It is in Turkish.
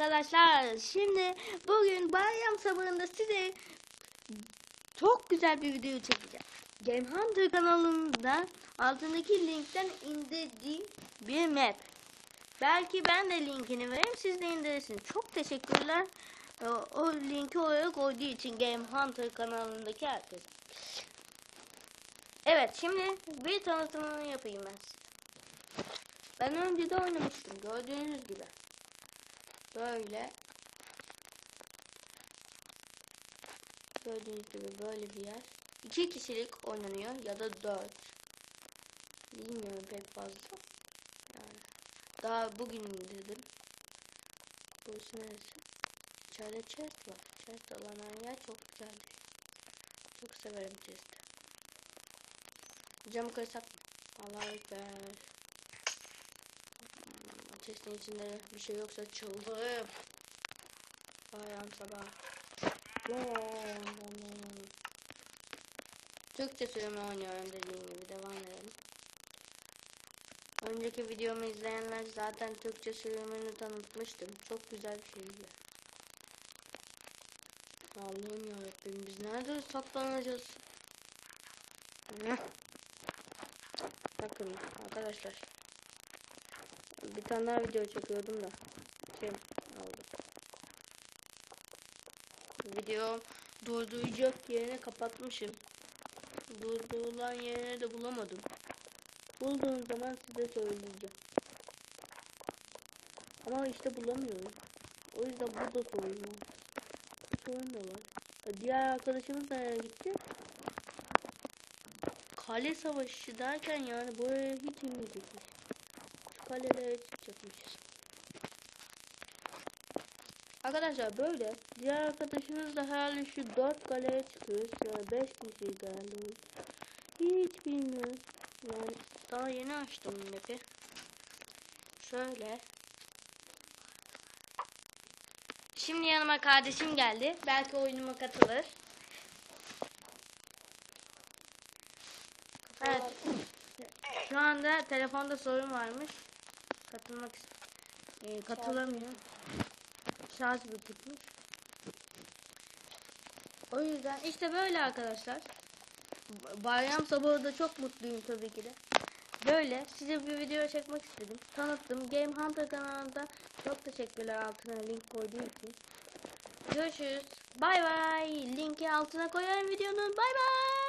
arkadaşlar. Şimdi bugün bayram sabahında size çok güzel bir video çekeceğim. Game Hunter kanalımda altındaki linkten indirdiğim bir map. Belki ben de linkini vereyim siz de indirirsiniz. Çok teşekkürler. O, o linki oraya koyduğu için Game Hunter kanalındaki herkese. Evet şimdi bir tanıtımını yapayım ben size. Ben önce de oynamıştım gördüğünüz gibi. Böyle. Gördüğünüz gibi böyle bir yer. İki kişilik oynanıyor ya da dört. Bilmiyorum pek fazla. Yani daha bugün indirdim. Burası neresi? İçeride chest var. Chest olan yer çok güzeldi. Çok severim chest'i. Camı kırsak? Allah'a ekber. Chest'in içinde bir şey yoksa çıldırıp. Bayram sabah. Türkçe sürümü oynuyorum dediğim gibi devam edelim. Önceki videomu izleyenler zaten Türkçe sürümünü tanıtmıştım. Çok güzel bir şeydi. Allah'ım yarabbim biz nerede saklanacağız? Bakın arkadaşlar. Bir tane daha video çekiyordum da. Kim aldı? Video durduracak yerine kapatmışım. Durdurulan yerine de bulamadım. Bulduğum zaman size söyleyeceğim. Ama işte bulamıyorum. O yüzden burada sorun var. Sorun da var. Diğer arkadaşımız nereye gitti? Kale savaşı derken yani buraya hiç inmeyecekmiş. Kalelere çıkacakmışız. Arkadaşlar böyle. Diğer arkadaşımız da herhalde şu dört kaleye çıkıyoruz. Yani beş kişi geldi. Hiç bilmiyoruz. Yani daha yeni açtım map'i. Şöyle. Şimdi yanıma kardeşim geldi. Belki oyunuma katılır. Evet. Şu anda telefonda sorun varmış. Katılmak e, katılamıyor. Şarj bitmiş. O yüzden işte böyle arkadaşlar. Bayram sabahı da çok mutluyum tabii ki de. Böyle size bir video çekmek istedim. Tanıttım. Game Hunter kanalında çok teşekkürler altına link koyduğu için. Görüşürüz. Bay bay. Linki altına koyarım videonun. Bay bay.